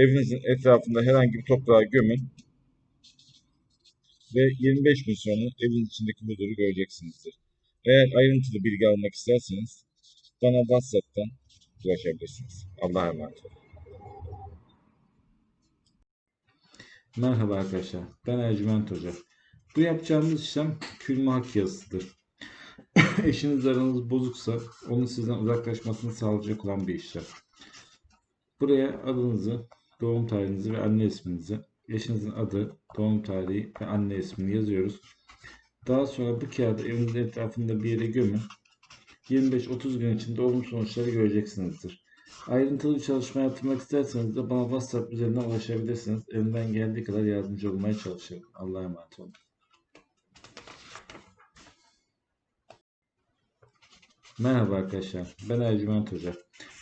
evinizin etrafında herhangi bir toprağa gömün ve 25 gün sonra evin içindeki huzuru göreceksinizdir. Eğer ayrıntılı bilgi almak isterseniz bana WhatsApp'tan ulaşabilirsiniz. Allah'a emanet olun. Merhaba arkadaşlar, ben Ercüment Hoca. Bu yapacağımız işlem külme hak yazısıdır. Eşiniz aranız bozuksa onun sizden uzaklaşmasını sağlayacak olan bir işlem. Buraya adınızı, doğum tarihinizi ve anne isminizi, eşinizin adı, doğum tarihi ve anne ismini yazıyoruz. Daha sonra bu kağıdı evinizin etrafında bir yere gömün. 25-30 gün içinde olumlu sonuçları göreceksinizdir. Ayrıntılı bir çalışma yaptırmak isterseniz de bana WhatsApp üzerinden ulaşabilirsiniz. Elimden geldiği kadar yardımcı olmaya çalışıyorum. Allah'a emanet olun. Merhaba arkadaşlar, ben Ercüment Hoca.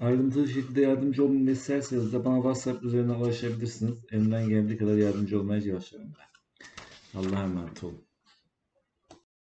ayrıntılı şekilde yardımcı olmamı isterseniz de bana WhatsApp üzerinden ulaşabilirsiniz. Elimden geldiği kadar yardımcı olmaya çalışıyorum ben. Allah'a emanet olun.